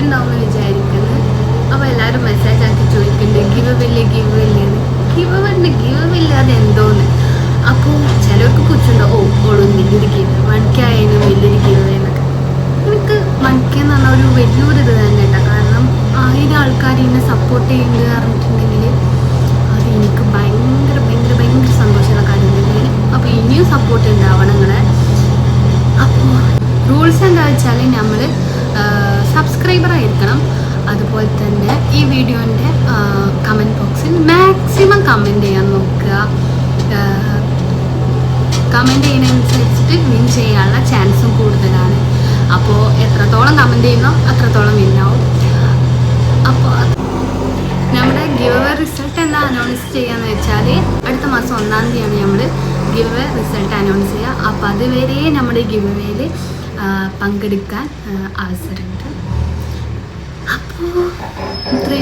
ഇഷ്ടമുണ്ടാവുമെന്ന് വിചാരിക്കുന്നു. അപ്പൊ എല്ലാരും മെസ്സേജ് ആക്കി ചോദിക്കുന്നുണ്ട് ഗിവ് വില്ല ഗിവ് വില്ലെന്ന് ഗിവ് ഉണ്ട് ഗിവ് വില്ല അത് എന്തോന്ന്? അപ്പോൾ ചിലർക്ക് കുച്ചുണ്ടോ ഓ ഓളും വലിയൊരു ഗിവ് മണിക്കായാലും വലിയൊരു ഗിവ് എന്നൊക്കെ. എനിക്ക് മണിക്കെന്ന് പറഞ്ഞ ഒരു വലിയൊരു ഇത് തന്നെ കേട്ടോ. കാരണം ആയിരം ആൾക്കാർ എന്നെ സപ്പോർട്ട് ചെയ്യുന്നുണ്ട് പറഞ്ഞിട്ടുണ്ടെങ്കിൽ അത് എനിക്ക് ഭയങ്കര ഭയങ്കര ഭയങ്കര സന്തോഷമുള്ള കാര്യം തന്നെയാണ് അപ്പോൾ ഇനിയും സപ്പോർട്ട് ഉണ്ടാവണം നിങ്ങളെ. അപ്പോൾ റൂൾസ് എന്താ വെച്ചാൽ നമ്മൾ സബ്സ്ക്രൈബർ ആയിരിക്കണം. അതുപോലെ തന്നെ ഈ വീഡിയോന്റെ കമന്റ് ബോക്സിൽ മാക്സിമം കമന്റ് ചെയ്യാൻ നോക്കുക. കമന്റ് ചെയ്യുന്നതനുസരിച്ചിട്ട് വിൻ ചെയ്യാനുള്ള ചാൻസും കൂടുതലാണ്. അപ്പോൾ എത്രത്തോളം കമന്റ് ചെയ്യുന്നോ അത്രത്തോളം വിന്നാവും അപ്പോൾ നമ്മുടെ ഗിവ് റിസൾട്ട് എന്താ അനൗൺസ് ചെയ്യാന്ന് വെച്ചാൽ അടുത്ത മാസം ഒന്നാം തീയതിയാണ് നമ്മൾ ഗിവ് റിസൾട്ട് അനൗൺസ് ചെയ്യുക. അപ്പോൾ അതുവരെ നമ്മുടെ ഗിവ് പങ്കെടുക്കാൻ അവസരമുണ്ട്. Three.